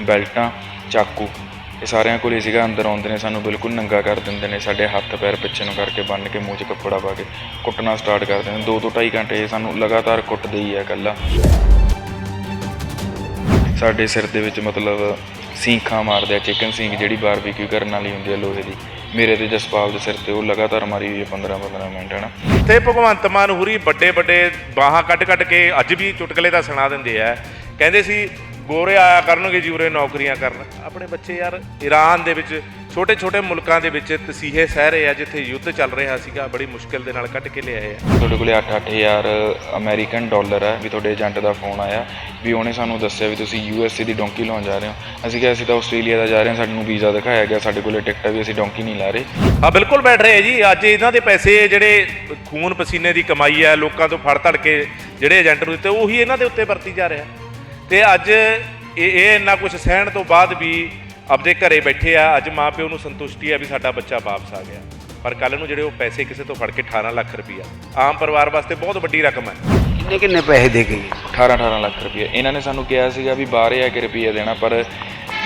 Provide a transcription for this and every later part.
ਬੈਲਟਾਂ, ਚਾਕੂ, ਇਹ ਸਾਰਿਆਂ ਕੋਲ ਹੀ ਸੀਗਾ, ਅੰਦਰ ਆਉਂਦੇ ਨੇ, ਸਾਨੂੰ ਬਿਲਕੁਲ ਨੰਗਾ ਕਰ ਦਿੰਦੇ ਨੇ, ਸਾਡੇ ਹੱਥ ਪੈਰ ਪਿੱਛੇ ਨੂੰ ਕਰਕੇ ਬੰਨ ਕੇ ਮੂੰਹ 'ਚ ਕੱਪੜਾ ਪਾ ਕੇ ਕੁੱਟਣਾ ਸਟਾਰਟ ਕਰ ਦਿੰਦੇ ਨੇ। ਦੋ ਤੋਂ ਢਾਈ ਘੰਟੇ ਇਹ ਸਾਨੂੰ ਲਗਾਤਾਰ ਕੁੱਟਦੇ ਹੀ ਆ ਇਕੱਲਾ। ਸਾਡੇ ਸਿਰ ਦੇ ਵਿੱਚ ਮਤਲਬ ਸੀਖਾਂ ਮਾਰਦੇ ਆ ਚਿਕਨ ਸੀਂਖ ਜਿਹੜੀ ਬਾਰਬੀਕਿਊ ਕਰਨ ਵਾਲੀ ਹੁੰਦੀ ਹੈ ਲੋਹੇ ਦੀ। ਮੇਰੇ ਤੇ ਜਸਪਾਲ ਦੇ ਸਿਰ ਤੇ ਉਹ ਲਗਾਤਾਰ ਮਾਰੀ ਹੋਈ ਹੈ 15 15 ਮਿੰਟ, ਹਨਾ। ਤੇ ਭਗਵੰਤ ਮਾਨ ਹੁਰੀ ਵੱਡੇ ਵੱਡੇ ਬਾਹਾਂ ਕੱਢ ਕੱਢ ਕੇ ਅੱਜ ਵੀ ਚੁਟਕਲੇ ਦਾ ਸੁਣਾ ਦਿੰਦੇ ਆ। ਕਹਿੰਦੇ ਸੀ ਗੋਰੇ ਆਇਆ ਕਰਨਗੇ ਜੀ ਉਰੇ ਨੌਕਰੀਆਂ ਕਰਨ। ਆਪਣੇ ਬੱਚੇ ਯਾਰ ਈਰਾਨ ਦੇ ਵਿੱਚ ਛੋਟੇ ਛੋਟੇ ਮੁਲਕਾਂ ਦੇ ਵਿੱਚ ਤਸੀਹੇ ਸਹਿ ਰਹੇ ਆ ਜਿੱਥੇ ਯੁੱਧ ਚੱਲ ਰਿਹਾ ਸੀਗਾ ਬੜੀ ਮੁਸ਼ਕਿਲ ਦੇ ਨਾਲ ਕੱਢ ਕੇ ਲਿਆਏ ਆ। ਤੁਹਾਡੇ ਕੋਲੇ 8-8000 ਅਮਰੀਕਨ ਡਾਲਰ ਹੈ ਵੀ ਤੁਹਾਡੇ ਏਜੰਟ ਦਾ ਫੋਨ ਆਇਆ ਵੀ ਉਹਨੇ ਸਾਨੂੰ ਦੱਸਿਆ ਵੀ ਤੁਸੀਂ ਯੂਐਸਏ ਦੀ ਡੋਂਕੀ ਲਾਉਣ ਜਾ ਰਹੇ ਹੋ। ਅਸੀਂ ਕਿਹਾ ਅਸੀਂ ਤਾਂ ਆਸਟ੍ਰੇਲੀਆ ਦਾ ਜਾ ਰਹੇ ਹਾਂ ਸਾਨੂੰ ਵੀਜ਼ਾ ਦਿਖਾਇਆ ਗਿਆ ਸਾਡੇ ਕੋਲੇ ਟਿਕਟ ਹੈ ਵੀ ਅਸੀਂ ਡੋਂਕੀ ਨਹੀਂ ਲਾ ਰਹੇ। ਹਾਂ ਬਿਲਕੁਲ ਬੈਠ ਰਹੇ ਆ ਜੀ। ਅੱਜ ਇਹਨਾਂ ਦੇ ਪੈਸੇ ਜਿਹੜੇ ਖੂਨ ਪਸੀਨੇ ਦੀ ਕਮਾਈ ਆ ਲੋਕਾਂ ਤੋਂ ਫੜ ਧੜ ਕੇ ਜਿਹੜੇ ਏਜੰਟ ਨੂੰ ਦਿੱਤੇ ਉਹੀ ਇਹਨਾਂ ਦੇ ਉੱਤੇ ਵਰਤੀ ਜਾ ਰਿਹਾ। ਤੇ ਅੱਜ ਇਹ ਇਹ ਇੰਨਾ ਕੁਝ ਸਹਿਣ ਤੋਂ ਬਾਅਦ ਵੀ ਆਪਦੇ ਘਰੇ ਬੈਠੇ ਆ ਅੱਜ ਮਾਪਿਓ ਨੂੰ ਸੰਤੁਸ਼ਟੀ ਆ ਵੀ ਸਾਡਾ ਬੱਚਾ ਵਾਪਸ ਆ ਗਿਆ। ਪਰ ਕੱਲ ਨੂੰ ਜਿਹੜੇ ਉਹ ਪੈਸੇ ਕਿਸੇ ਤੋਂ ਫੜ ਕੇ 18 ਲੱਖ ਰੁਪਈਆ। ਆਮ ਪਰਿਵਾਰ ਵਾਸਤੇ ਬਹੁਤ ਵੱਡੀ ਰਕਮ ਹੈ। ਕਿੰਨੇ ਕਿੰਨੇ ਪੈਸੇ ਦੇ ਗਏ? 18-18 ਲੱਖ ਰੁਪਏ ਇਹਨਾਂ ਨੇ ਸਾਨੂੰ ਕਿਹਾ ਸੀਗਾ ਵੀ 12000 ਰੁਪਏ ਦੇਣਾ ਪਰ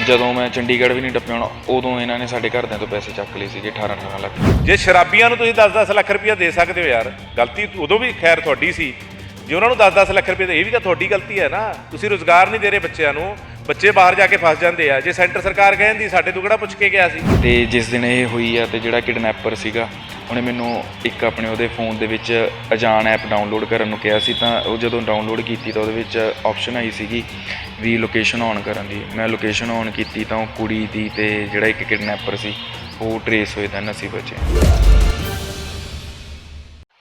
ਜਦੋਂ ਮੈਂ ਚੰਡੀਗੜ੍ਹ ਵੀ ਨਹੀਂ ਟੱਪਿਆ ਹੋਣਾ ਉਦੋਂ ਇਹਨਾਂ ਨੇ ਸਾਡੇ ਘਰਦਿਆਂ ਤੋਂ ਪੈਸੇ ਚੱਕ ਲਏ ਸੀਗੇ 18-18 ਲੱਖ। ਜੇ ਸ਼ਰਾਬੀਆਂ ਨੂੰ ਤੁਸੀਂ 10-10 ਲੱਖ ਰੁਪਈਆ ਦੇ ਸਕਦੇ ਹੋ ਯਾਰ ਗਲਤੀ ਉਦੋਂ ਵੀ ਖੈਰ ਤੁਹਾਡੀ ਸੀ ਜੇ ਉਹਨਾਂ ਨੂੰ 10-10 ਲੱਖ ਰੁਪਏ ਦੇ ਇਹ ਵੀ ਤਾਂ ਤੁਹਾਡੀ ਗਲਤੀ ਹੈ ਨਾ। ਤੁਸੀਂ ਰੋਜ਼ਗਾਰ ਨਹੀਂ ਦੇ ਰਹੇ ਬੱਚਿਆਂ ਨੂੰ। ਬੱਚੇ ਬਾਹਰ ਜਾ ਕੇ ਫਸ ਜਾਂਦੇ ਆ। ਜੇ ਸੈਂਟਰ ਸਰਕਾਰ ਕਹਿੰਦੀ ਸਾਡੇ ਤੋਂ ਕਿਹੜਾ ਪੁੱਛ ਕੇ ਗਿਆ ਸੀ? ਤੇ ਜਿਸ ਦਿਨ ਇਹ ਹੋਈ ਆ ਤੇ ਜਿਹੜਾ ਕਿਡਨੈਪਰ ਸੀਗਾ, ਉਹਨੇ ਮੈਨੂੰ ਇੱਕ ਆਪਣੇ ਉਹਦੇ ਫੋਨ ਦੇ ਵਿੱਚ ਅਜਾਨ ਐਪ ਡਾਊਨਲੋਡ ਕਰਨ ਨੂੰ ਕਿਹਾ ਸੀ ਤਾਂ ਉਹ ਜਦੋਂ ਡਾਊਨਲੋਡ ਕੀਤੀ ਤਾਂ ਉਹਦੇ ਵਿੱਚ ਆਪਸ਼ਨ ਆਈ ਸੀਗੀ ਵੀ ਲੋਕੇਸ਼ਨ ਔਨ ਕਰਨ ਦੀ। ਮੈਂ ਲੋਕੇਸ਼ਨ ਔਨ ਕੀਤੀ ਤਾਂ ਉਹ ਕੁੜੀ ਦੀ ਤੇ ਜਿਹੜਾ ਇੱਕ ਕਿਡਨੈਪਰ ਸੀ, ਉਹ ਟਰੇਸ ਹੋਏ ਤਾਂ ਅਸੀਂ ਬਚੇ।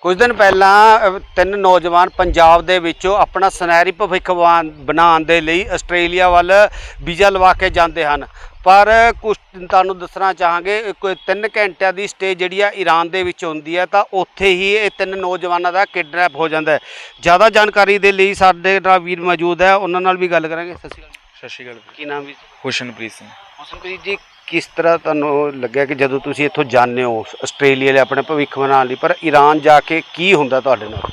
ਕੁਝ ਦਿਨ ਪਹਿਲਾਂ ਅਹ, ਤਿੰਨ ਨੌਜਵਾਨ ਪੰਜਾਬ ਦੇ ਵਿੱਚੋਂ ਆਪਣਾ ਸੁਨਹਿਰੀ ਭਵਿੱਖ ਬਣਾ- ਬਣਾਉਣ ਦੇ ਲਈ ਆਸਟ੍ਰੇਲੀਆ ਵੱਲ ਵੀਜ਼ਾ ਲਵਾ ਕੇ ਜਾਂਦੇ ਹਨ। ਪਰ ਕੁਝ ਤੁਹਾਨੂੰ ਦੱਸਣਾ ਚਾਹਾਂਗੇ ਕੋਈ 3 ਘੰਟਿਆਂ ਦੀ ਸਟੇ ਜਿਹੜੀ ਆ ਈਰਾਨ ਦੇ ਵਿੱਚ ਹੁੰਦੀ ਹੈ ਤਾਂ ਉੱਥੇ ਹੀ ਇਹ ਤਿੰਨ ਨੌਜਵਾਨਾਂ ਦਾ ਕਿਡਨੈਪ ਹੋ ਜਾਂਦਾ ਹੈ। ਜ਼ਿਆਦਾ ਜਾਣਕਾਰੀ ਦੇ ਲਈ ਸਾਡੇ ਨਾਲ ਵੀਰ ਮੌਜੂਦ ਹੈ ਉਹਨਾਂ ਨਾਲ ਵੀ ਗੱਲ ਕਰਾਂਗੇ। ਸਤਿ ਸ਼੍ਰੀ ਅਕਾਲ ਸਤਿ ਸ਼੍ਰੀ ਅਕਾਲ ਕੀ ਨਾਮ ਵੀ ਹੁਸ਼ਨਪ੍ਰੀਤ ਸਿੰਘ। ਹੁਸਨਪ੍ਰੀਤ ਜੀ ਕਿਸ ਤਰ੍ਹਾਂ ਤੁਹਾਨੂੰ ਲੱਗਿਆ ਕਿ ਜਦੋਂ ਤੁਸੀਂ ਇੱਥੋਂ ਜਾਂਦੇ ਹੋ, ਆਸਟ੍ਰੇਲੀਆ ਲਈ ਆਪਣੇ ਭਵਿੱਖ ਬਣਾਉਣ ਲਈ, ਪਰ ਈਰਾਨ ਜਾ ਕੇ ਕੀ ਹੁੰਦਾ ਤੁਹਾਡੇ ਨਾਲ?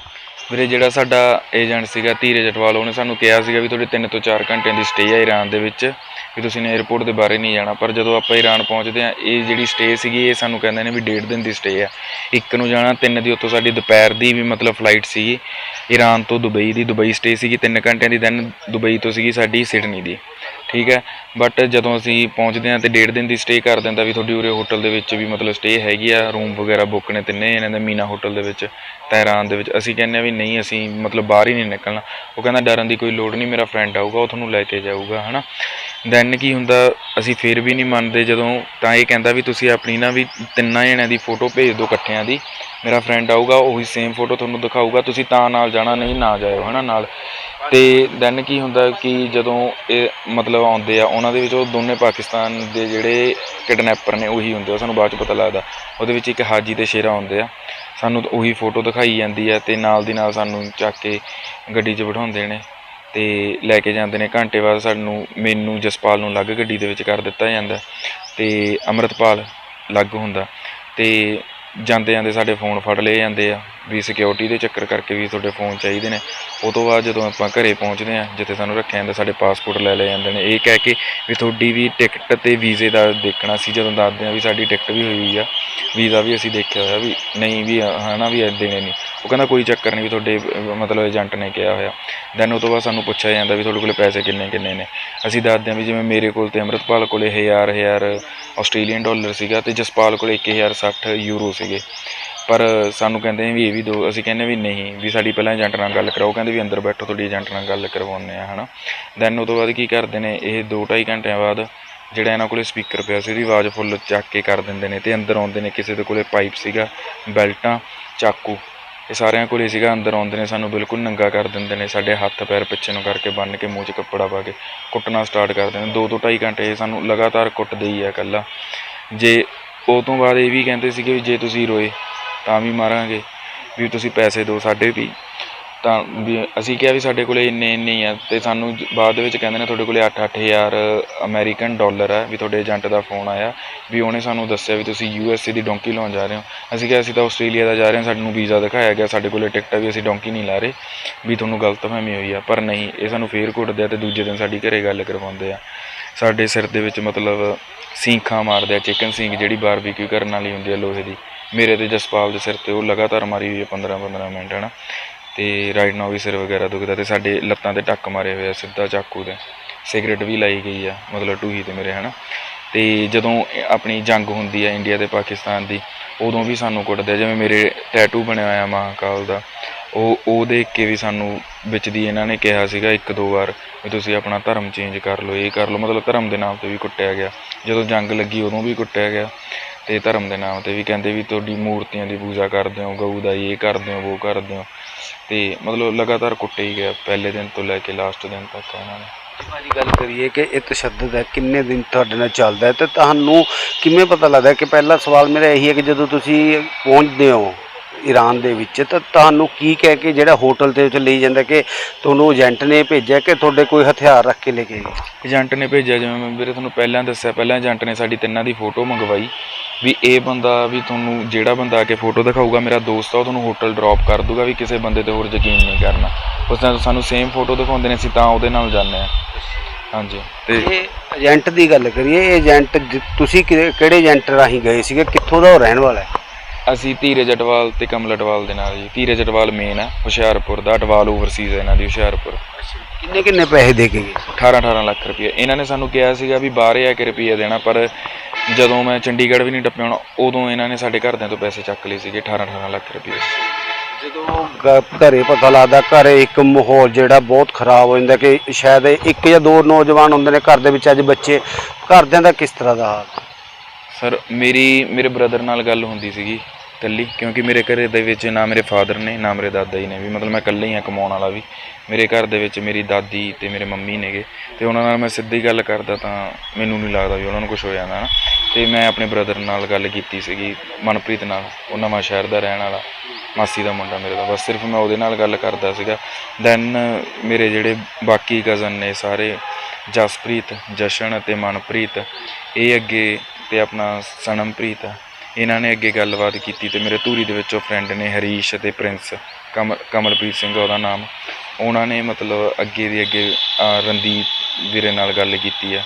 ਵੀਰੇ, ਜਿਹੜਾ ਸਾਡਾ ਏਜੰਟ ਸੀਗਾ ਧੀਰੇ ਜਟਵਾਲ ਉਹਨੇ ਸਾਨੂੰ ਕਿਹਾ ਸੀਗਾ ਵੀ ਤੁਹਾਡੇ 3 ਤੋਂ 4 ਘੰਟਿਆਂ ਦੀ ਸਟੇ ਆ ਈਰਾਨ ਦੇ ਵਿੱਚ, ਵੀ ਤੁਸੀਂ ਨੇ 에ਅਰਪੋਰਟ ਦੇ ਬਾਰੇ ਨਹੀਂ ਜਾਣਾ। ਪਰ ਜਦੋਂ ਆਪਾਂ ਈਰਾਨ ਪਹੁੰਚਦੇ ਆ ਇਹ ਜਿਹੜੀ ਸਟੇ ਸੀਗੀ, ਇਹ ਸਾਨੂੰ ਕਹਿੰਦੇ ਨੇ ਵੀ ਡੇਢ ਦਿਨ ਦੀ ਸਟੇ ਆ। ਇੱਕ ਨੂੰ ਜਾਣਾ, ਤਿੰਨ ਦੀ, ਉੱਥੋਂ ਸਾਡੀ ਦੁਪਹਿਰ ਦੀ ਵੀ ਮਤਲਬ ਫਲਾਈਟ ਸੀਗੀ। ਈਰਾਨ ਤੋਂ ਦੁਬਈ ਦੀ ਦੁਬਈ ਸਟੇ ਸੀਗੀ 3 ਘੰਟਿਆਂ ਦੀ ਦੈਨ ਦੁਬਈ ਤੋਂ ਸੀਗੀ ਸਾਡੀ ਸਿਡਨੀ ਦੀ। ਠੀਕ ਹੈ ਬਟ ਜਦੋਂ ਅਸੀਂ ਪਹੁੰਚਦੇ ਹਾਂ ਤੇ ਡੇਢ ਦਿਨ ਦੀ ਸਟੇ ਕਰ ਦਿੰਦਾ ਵੀ ਤੁਹਾਡੀ ਉਰੇ ਹੋਟਲ ਦੇ ਵਿੱਚ ਵੀ ਮਤਲਬ ਸਟੇ ਹੈਗੀ ਆ ਰੂਮ ਵਗੈਰਾ ਬੁੱਕ ਨੇ ਤਿੰਨੇ ਇਹਨਾਂ ਦੇ ਮੀਨਾ ਹੋਟਲ ਦੇ ਵਿੱਚ ਤਹਿਰਾਨ ਦੇ ਵਿੱਚ। ਅਸੀਂ ਕਹਿੰਦੇ ਆ ਵੀ ਨਹੀਂ, ਅਸੀਂ ਮਤਲਬ ਬਾਹਰ ਹੀ ਨਹੀਂ ਨਿਕਲਣਾ। ਉਹ ਕਹਿੰਦਾ ਡਰਨ ਦੀ ਕੋਈ ਲੋੜ ਨਹੀਂ, ਮੇਰਾ ਫਰੈਂਡ ਆਊਗਾ, ਉਹ ਤੁਹਾਨੂੰ ਲੈ ਕੇ ਜਾਊਗਾ, ਹਨਾ? ਦੈਨ ਕੀ ਹੁੰਦਾ, ਅਸੀਂ ਫੇਰ ਵੀ ਨਹੀਂ ਮੰਨਦੇ ਜਦੋਂ ਤਾਂ ਇਹ ਕਹਿੰਦਾ ਵੀ ਤੁਸੀਂ ਆਪਣੀ ਨਾ ਵੀ ਤਿੰਨਾਂ ਜਣਿਆਂ ਦੀ ਫੋਟੋ ਭੇਜ ਦਿਓ ਇਕੱਠਿਆਂ ਦੀ। ਮੇਰਾ ਫਰੈਂਡ ਆਊਗਾ, ਉਹੀ ਸੇਮ ਫੋਟੋ ਤੁਹਾਨੂੰ ਦਿਖਾਊਗਾ, ਤੁਸੀਂ ਤਾਂ ਨਾਲ ਜਾਣਾ, ਨਹੀਂ ਨਾ ਜਾਇਓ, ਹਨਾ, ਨਾਲ। ਅਤੇ ਦੈਨ ਕੀ ਹੁੰਦਾ ਕਿ ਜਦੋਂ ਇਹ ਮਤਲਬ ਆਉਂਦੇ ਆ, ਉਹਨਾਂ ਦੇ ਵਿੱਚ ਉਹ ਦੋਨੇ ਪਾਕਿਸਤਾਨ ਦੇ ਜਿਹੜੇ ਕਿਡਨੈਪਰ ਨੇ ਉਹੀ ਹੁੰਦੇ ਆ, ਸਾਨੂੰ ਬਾਅਦ ਚ ਪਤਾ ਲੱਗਦਾ। ਉਹਦੇ ਵਿੱਚ ਇੱਕ ਹਾਜੀ ਅਤੇ ਸ਼ੇਰਾ ਆਉਂਦੇ ਆ। ਸਾਨੂੰ ਉਹੀ ਫੋਟੋ ਦਿਖਾਈ ਜਾਂਦੀ ਆ ਅਤੇ ਨਾਲ ਦੀ ਨਾਲ ਸਾਨੂੰ ਚੱਕ ਕੇ ਗੱਡੀ 'ਚ ਬਿਠਾਉਂਦੇ ਨੇ ਅਤੇ ਲੈ ਕੇ ਜਾਂਦੇ ਨੇ। ਘੰਟੇ ਬਾਅਦ ਸਾਨੂੰ ਮੈਨੂੰ, ਜਸਪਾਲ ਨੂੰ ਅਲੱਗ ਗੱਡੀ ਦੇ ਵਿੱਚ ਕਰ ਦਿੱਤਾ ਜਾਂਦਾ ਅਤੇ ਅੰਮ੍ਰਿਤਪਾਲ ਅਲੱਗ ਹੁੰਦਾ ਅਤੇ ਜਾਂਦੇ ਜਾਂਦੇ ਸਾਡੇ ਫੋਨ ਫੜ ਲਏ ਜਾਂਦੇ ਆ। ਵੀ ਸਿਕਿਉਰਿਟੀ ਦੇ ਚੱਕਰ ਕਰਕੇ ਵੀ ਤੁਹਾਡੇ ਫੋਨ ਚਾਹੀਦੇ ਨੇ। ਉਹ ਤੋਂ ਬਾਅਦ ਜਦੋਂ ਆਪਾਂ ਘਰੇ ਪਹੁੰਚਦੇ ਆ ਜਿੱਥੇ ਸਾਨੂੰ ਰੱਖਿਆ ਜਾਂਦਾ, ਸਾਡੇ ਪਾਸਪੋਰਟ ਲੈ ਲਏ ਜਾਂਦੇ ਨੇ। ਇਹ ਕਹਿ ਕੇ ਵੀ ਤੁਹਾਡੀ ਵੀ ਟਿਕਟ ਤੇ ਵੀਜ਼ੇ ਦਾ ਦੇਖਣਾ ਸੀ, ਜਦੋਂ ਦੱਸਦੇ ਆ ਵੀ ਸਾਡੀ ਟਿਕਟ ਵੀ ਹੋਈ ਹੋਈ ਆ। ਵੀਜ਼ਾ ਵੀ ਅਸੀਂ ਦੇਖਿਆ ਹੋਇਆ ਵੀ ਨਹੀਂ ਵੀ, ਹਨਾ ਵੀ ਇੱਦਾਂ ਨੇ ਨਹੀਂ। ਉਹ ਕਹਿੰਦਾ ਕੋਈ ਚੱਕਰ ਨਹੀਂ ਵੀ ਤੁਹਾਡੇ, ਮਤਲਬ ਏਜੰਟ ਨੇ ਕਿਹਾ ਹੋਇਆ। ਦੈਨ ਉਹ ਤੋਂ ਬਾਅਦ ਸਾਨੂੰ ਪੁੱਛਿਆ ਜਾਂਦਾ ਵੀ ਤੁਹਾਡੇ ਕੋਲੇ ਪੈਸੇ ਕਿੰਨੇ ਕਿੰਨੇ ਨੇ। ਅਸੀਂ ਦੱਸਦੇ ਹਾਂ ਵੀ ਜਿਵੇਂ ਮੇਰੇ ਕੋਲ ਤੇ ਅੰਮ੍ਰਿਤਪਾਲ ਕੋਲੇ 1000 1000 ਆਸਟ੍ਰੇਲੀਅਨ ਡਾਲਰ ਸੀਗਾ ਤੇ ਜਸਪਾਲ ਕੋਲੇ 1060 ਯੂਰੋ ਸੀਗੇ। ਪਰ ਸਾਨੂੰ ਕਹਿੰਦੇ ਨੇ ਵੀ ਇਹ ਵੀ ਦੋ, ਅਸੀਂ ਕਹਿੰਦੇ ਵੀ ਨਹੀਂ, ਵੀ ਸਾਡੀ ਪਹਿਲਾਂ ਏਜੰਟ ਨਾਲ ਗੱਲ ਕਰਾਓ, ਕਹਿੰਦੇ ਵੀ ਅੰਦਰ ਬੈਠੋ, ਤੁਹਾਡੀ ਏਜੰਟ ਨਾਲ ਗੱਲ ਕਰਵਾਉਂਦੇ ਆ ਹਨਾ। ਦੈਨ ਉਹ ਤੋਂ ਬਾਅਦ ਕੀ ਕਰਦੇ ਨੇ, ਇਹ 2.5 ਘੰਟਿਆਂ ਬਾਅਦ ਜਿਹੜਾ ਇਹਨਾਂ ਕੋਲੇ ਸਪੀਕਰ ਪਿਆ ਸੀ, ਉਹਦੀ ਆਵਾਜ਼ ਫੁੱਲ ਚੱਕ ਕੇ ਕਰ ਦਿੰਦੇ ਨੇ ਤੇ ਅੰਦਰ ਆਉਂਦੇ ਨੇ, ਕਿਸੇ ਦੇ ਕੋਲੇ ਪਾਈਪ ਸੀਗਾ, ਬੈਲਟਾਂ, ਚਾਕੂ, ਇਹ ਸਾਰਿਆਂ ਕੋਲੇ ਸੀਗਾ, ਅੰਦਰ ਆਉਂਦੇ ਨੇ, ਸਾਨੂੰ ਬਿਲਕੁਲ ਨੰਗਾ ਕਰ ਦਿੰਦੇ ਨੇ, ਸਾਡੇ ਹੱਥ ਪੈਰ ਪਿੱਛੇ ਨੂੰ ਕਰਕੇ ਬੰਨ ਕੇ, ਮੂੰਹ 'ਚ ਕੱਪੜਾ ਪਾ ਕੇ ਕੁੱਟਣਾ ਸਟਾਰਟ ਕਰ ਦਿੰਦੇ ਨੇ ਦੋ ਤੋਂ ਢਾਈ ਘੰਟੇ ਇਹ ਸਾਨੂੰ ਲਗਾਤਾਰ ਕੁੱਟਦੇ ਹੀ ਆ ਇਕੱਲਾ। ਜੇ ਉਹ ਤੋਂ ਬਾਅਦ ਇਹ ਵੀ ਕਹਿੰਦੇ ਸੀਗੇ ਵੀ ਜੇ ਤੁਸੀਂ ਰੋਏ ਤਾਂ ਵੀ ਮਾਰਾਂਗੇ, ਵੀ ਤੁਸੀਂ ਪੈਸੇ ਦਿਓ ਸਾਡੇ ਵੀ। ਤਾਂ ਵੀ ਅਸੀਂ ਕਿਹਾ ਵੀ ਸਾਡੇ ਕੋਲੇ ਇੰਨੇ ਇੰਨੇ ਹੀ ਆ ਤੇ ਸਾਨੂੰ ਬਾਅਦ ਦੇ ਵਿੱਚ ਕਹਿੰਦੇ ਨੇ ਤੁਹਾਡੇ ਕੋਲੇ 8-8000 ਅਮਰੀਕਨ ਡਾਲਰ ਆ, ਵੀ ਤੁਹਾਡੇ ਏਜੰਟ ਦਾ ਫੋਨ ਆਇਆ, ਵੀ ਉਹਨੇ ਸਾਨੂੰ ਦੱਸਿਆ ਵੀ ਤੁਸੀਂ ਯੂ ਐੱਸ ਏ ਦੀ ਡੋਂਕੀ ਲਾਉਣ ਜਾ ਰਹੇ ਹੋ। ਅਸੀਂ ਕਿਹਾ ਅਸੀਂ ਤਾਂ ਆਸਟ੍ਰੇਲੀਆ ਦਾ ਜਾ ਰਹੇ ਹਾਂ, ਸਾਨੂੰ ਵੀਜ਼ਾ ਦਿਖਾਇਆ ਗਿਆ, ਸਾਡੇ ਕੋਲੇ ਟਿਕਟ ਵੀ ਅਸੀਂ ਡੋਂਕੀ ਨਹੀਂ ਲਾ ਰਹੇ, ਵੀ ਤੁਹਾਨੂੰ ਗਲਤਫਹਿਮੀ ਹੋਈ ਆ, ਪਰ ਨਹੀਂ, ਇਹ ਸਾਨੂੰ ਫੇਰ ਘੁੱਟਦੇ ਆ ਤੇ ਦੂਜੇ ਦਿਨ ਸਾਡੀ ਘਰੇ ਗੱਲ ਕਰਵਾਉਂਦੇ ਆ। ਸਾਡੇ ਸਿਰ ਦੇ ਵਿੱਚ ਮਤਲਬ ਸੀਂਖਾਂ ਮਾਰਦੇ ਆ, ਚਿਕਨ ਸਿੰਗ ਜਿਹੜੀ ਬਾਰਬੀਕਿਊ ਕਰਨ ਵਾਲੀ ਹੁੰਦੀ ਆ ਲੋਹੇ ਦੀ। ਮੇਰੇ ਤੇ ਜਸਪਾਲ ਦੇ ਸਿਰ ਤੇ ਉਹ ਲਗਾਤਾਰ ਮਾਰੀ ਹੋਈ ਹੈ 15 15 ਮਿੰਟ, ਹਨਾ? ਤੇ ਰਾਈਟ ਨਾਓ ਵੀ ਸਿਰ ਵਗੈਰਾ ਦੁਖਦਾ ਤੇ ਸਾਡੇ ਲੱਤਾਂ ਤੇ ਟੱਕ ਮਾਰੇ ਹੋਏ ਆ, ਸਿੱਧਾ ਚਾਕੂ ਦੇ ਸਿਗਰਟ ਵੀ ਲਾਈ ਗਈ ਆ, ਮਤਲਬ ਟੂਹੀ ਤੇ ਮੇਰੇ, ਹਨਾ? ਤੇ ਜਦੋਂ ਆਪਣੀ ਜੰਗ ਹੁੰਦੀ ਆ ਇੰਡੀਆ ਤੇ ਪਾਕਿਸਤਾਨ ਦੀ, ਉਦੋਂ ਵੀ ਸਾਨੂੰ ਕੁੱਟਦੇ ਆ। ਜਿਵੇਂ ਮੇਰੇ ਟੈਟੂ ਬਣਿਆ ਹੋਇਆ ਮਹਾਕਾਲ ਦਾ, ਉਹ ਉਹ ਦੇਖ ਕੇ ਵੀ ਸਾਨੂੰ ਵਿੱਚ ਦੀ ਇਹਨਾਂ ਨੇ ਕਿਹਾ ਸੀਗਾ ਇੱਕ ਦੋ ਵਾਰ ਵੀ ਤੁਸੀਂ ਆਪਣਾ ਧਰਮ ਚੇਂਜ ਕਰ ਲਓ, ਇਹ ਕਰ ਲਓ। ਮਤਲਬ ਧਰਮ ਦੇ ਨਾਮ ਤੇ ਵੀ ਕੁੱਟਿਆ ਗਿਆ। ਜਦੋਂ ਜੰਗ ਲੱਗੀ ਉਦੋਂ ਵੀ ਕੁੱਟਿਆ ਗਿਆ। ਤੇ ਧਰਮ ਦੇ ਨਾਮ ਤੇ ਵੀ ਕਹਿੰਦੇ ਵੀ ਤੁਹਾਡੀ ਮੂਰਤੀਆਂ ਦੀ ਪੂਜਾ ਕਰਦੇ ਹੋ ਗਊ ਦਾ ਇਹ ਕਰਦੇ ਹੋ ਉਹ ਕਰਦੇ ਹੋ। ਤੇ ਮਤਲਬ ਲਗਾਤਾਰ ਕੁੱਟੇ ਹੀ ਗਿਆ ਪਹਿਲੇ ਦਿਨ ਤੋਂ ਲੈ ਕੇ ਲਾਸਟ ਦਿਨ ਤੱਕ ਇਹਨਾਂ ਨੇ। ਭਾਜੀ ਗੱਲ ਕਰੀਏ ਕਿ ਇਹ ਤਸ਼ੱਦਦ ਹੈ ਕਿੰਨੇ ਦਿਨ ਤੁਹਾਡੇ ਨਾਲ ਚੱਲਦਾ ਹੈ? ਤੇ ਤੁਹਾਨੂੰ ਕਿਵੇਂ ਪਤਾ ਲੱਗਦਾ ਕਿ ਪਹਿਲਾ ਸਵਾਲ ਮੇਰਾ ਇਹੀ ਹੈ ਕਿ ਜਦੋਂ ਤੁਸੀਂ ਪਹੁੰਚਦੇ ਹੋ ਈਰਾਨ ਦੇ ਵਿੱਚ ਤਾਂ ਤੁਹਾਨੂੰ ਕੀ ਕਹਿ ਕੇ ਜਿਹੜਾ ਹੋਟਲ ਦੇ ਵਿੱਚ ਲਈ ਜਾਂਦਾ ਕਿ ਤੁਹਾਨੂੰ ਏਜੰਟ ਨੇ ਭੇਜਿਆ ਕਿ ਤੁਹਾਡੇ ਕੋਈ ਹਥਿਆਰ ਰੱਖ ਕੇ ਲੈ ਕੇ ਏਜੰਟ ਨੇ ਭੇਜਿਆ ਜਿਵੇਂ ਮੈਂ ਵੀਰੇ ਤੁਹਾਨੂੰ ਪਹਿਲਾਂ ਦੱਸਿਆ ਪਹਿਲਾਂ ਏਜੰਟ ਨੇ ਸਾਡੀ ਤਿੰਨਾਂ ਦੀ ਫੋਟੋ ਮੰਗਵਾਈ। ਵੀ ਇਹ ਬੰਦਾ ਵੀ ਤੁਹਾਨੂੰ ਜਿਹੜਾ ਬੰਦਾ ਆ ਕੇ ਫੋਟੋ ਦਿਖਾਊਗਾ ਮੇਰਾ ਦੋਸਤ ਆ ਉਹ ਤੁਹਾਨੂੰ ਹੋਟਲ ਡ੍ਰੌਪ ਕਰ ਦੂਗਾ ਵੀ ਕਿਸੇ ਬੰਦੇ ਤੇ ਹੋਰ ਯਕੀਨ ਨਹੀਂ ਕਰਨਾ। ਉਸ ਨਾਲ ਸਾਨੂੰ ਸੇਮ ਫੋਟੋ ਦਿਖਾਉਂਦੇ ਨੇ ਅਸੀਂ ਤਾਂ ਉਹਦੇ ਨਾਲ ਜਾਂਦੇ ਆ ਹਾਂਜੀ ਤੇ ਇਹ ਏਜੰਟ ਦੀ ਗੱਲ ਕਰੀਏ ਏਜੰਟ ਤੁਸੀਂ ਕਿਹੜੇ ਏਜੰਟ ਰਾਹੀਂ ਗਏ ਸੀਗੇ? ਕਿੱਥੋਂ ਦਾ ਉਹ ਰਹਿਣ ਵਾਲਾ ਹੈ? ਅਸੀਂ ਧੀਰਜ ਅਟਵਾਲ ਤੇ ਕਮਲ ਅਟਵਾਲ ਦੇ ਨਾਲ ਜੀ। ਧੀਰਜ ਅਟਵਾਲ ਮੇਨ ਆ ਹੁਸ਼ਿਆਰਪੁਰ ਦਾ ਅਟਵਾਲ ਓਵਰਸੀਜ਼ ਹੈ ਇਹਨਾਂ ਦੀ ਹੁਸ਼ਿਆਰਪੁਰ। ਕਿੰਨੇ ਕਿੰਨੇ ਪੈਸੇ ਦੇ ਕੇ ਗਏ? 18 18 ਲੱਖ ਰੁਪਏ। ਇਹਨਾਂ ਨੇ ਸਾਨੂੰ ਕਿਹਾ ਸੀਗਾ ਵੀ ਬਾਹਰ ਆ ਕੇ ਰੁਪਏ ਦੇਣਾ ਪਰ ਜਦੋਂ ਮੈਂ ਚੰਡੀਗੜ੍ਹ ਵੀ ਨਹੀਂ ਟੱਪਿਆ ਹੋਣਾ ਉਦੋਂ ਇਹਨਾਂ ਨੇ ਸਾਡੇ ਘਰਦਿਆਂ ਤੋਂ ਪੈਸੇ ਚੱਕ ਲਏ ਸੀਗੇ 18 18 ਲੱਖ ਰੁਪਏ। ਜਦੋਂ ਗ- ਘਰੇ ਪਤਾ ਲੱਗਦਾ ਘਰੇ ਇੱਕ ਮਾਹੌਲ ਜਿਹੜਾ ਬਹੁਤ ਖਰਾਬ ਹੋ ਜਾਂਦਾ ਕਿ ਸ਼ਾਇਦ ਇੱਕ ਜਾਂ ਦੋ ਨੌਜਵਾਨ ਹੁੰਦੇ ਨੇ ਘਰ ਦੇ ਵਿੱਚ ਅੱਜ ਬੱਚੇ ਘਰਦਿਆਂ ਦਾ ਕਿਸ ਤਰ੍ਹਾਂ ਦਾ ਹਾਲ? ਸਰ ਮੇਰੀ ਮੇਰੇ ਬ੍ਰਦਰ ਨਾਲ ਗੱਲ ਹੁੰਦੀ ਸੀਗੀ। ਇਕੱਲੀ, ਕਿਉਂਕਿ ਮੇਰੇ ਘਰੇ ਦੇ ਵਿੱਚ ਨਾ ਮੇਰੇ ਫਾਦਰ ਨੇ, ਨਾ ਮੇਰੇ ਦਾਦਾ ਜੀ ਨੇ ਵੀ, ਮਤਲਬ ਮੈਂ ਇਕੱਲਾ ਹੀ ਹਾਂ ਕਮਾਉਣ ਵਾਲਾ ਵੀ। ਮੇਰੇ ਘਰ ਦੇ ਵਿੱਚ ਮੇਰੀ ਦਾਦੀ ਤੇ ਮੇਰੇ ਮੰਮੀ ਨੇਗੇ, ਤੇ ਉਹਨਾਂ ਨਾਲ ਮੈਂ ਸਿੱਧੀ ਗੱਲ ਕਰਦਾ ਤਾਂ ਮੈਨੂੰ ਨਹੀਂ ਲੱਗਦਾ ਵੀ ਉਹਨਾਂ ਨੂੰ ਕੁਝ ਹੋ ਜਾਂਦਾ ਨਾ। ਤੇ ਮੈਂ ਆਪਣੇ ਬ੍ਰਦਰ ਨਾਲ ਗੱਲ ਕੀਤੀ ਸੀਗੀ, ਮਨਪ੍ਰੀਤ ਨਾਲ, ਉਹ ਨਵਾਂ ਸ਼ਹਿਰ ਦਾ ਰਹਿਣ ਵਾਲਾ, ਮਾਸੀ ਦਾ ਮੁੰਡਾ ਮੇਰੇ ਦਾ। ਬਸ ਸਿਰਫ ਮੈਂ ਉਹਦੇ ਨਾਲ ਗੱਲ ਕਰਦਾ ਸੀਗਾ। ਦੈਨ ਮੇਰੇ ਜਿਹੜੇ ਬਾਕੀ ਕਜ਼ਨ ਨੇ ਸਾਰੇ, ਜਸਪ੍ਰੀਤ, ਜਸ਼ਨ ਅਤੇ ਮਨਪ੍ਰੀਤ, ਇਹ ਅੱਗੇ ਤੇ ਆਪਣਾ ਸਨਮਪ੍ਰੀਤ ਆ ਇਹਨਾਂ ਨੇ ਅੱਗੇ ਗੱਲਬਾਤ ਕੀਤੀ ਤੇ ਮੇਰੇ ਧੂਰੀ ਦੇ ਵਿੱਚੋਂ ਫਰੈਂਡ ਨੇ ਹਰੀਸ਼ ਅਤੇ ਪ੍ਰਿੰਸ ਕਮਲ ਕਮਲਪ੍ਰੀਤ ਸਿੰਘ ਉਹਦਾ ਨਾਮ। ਉਹਨਾਂ ਨੇ ਮਤਲਬ ਅੱਗੇ ਦੀ ਅੱਗੇ ਰਣਦੀਪ ਵੀਰੇ ਨਾਲ ਗੱਲ ਕੀਤੀ ਆ।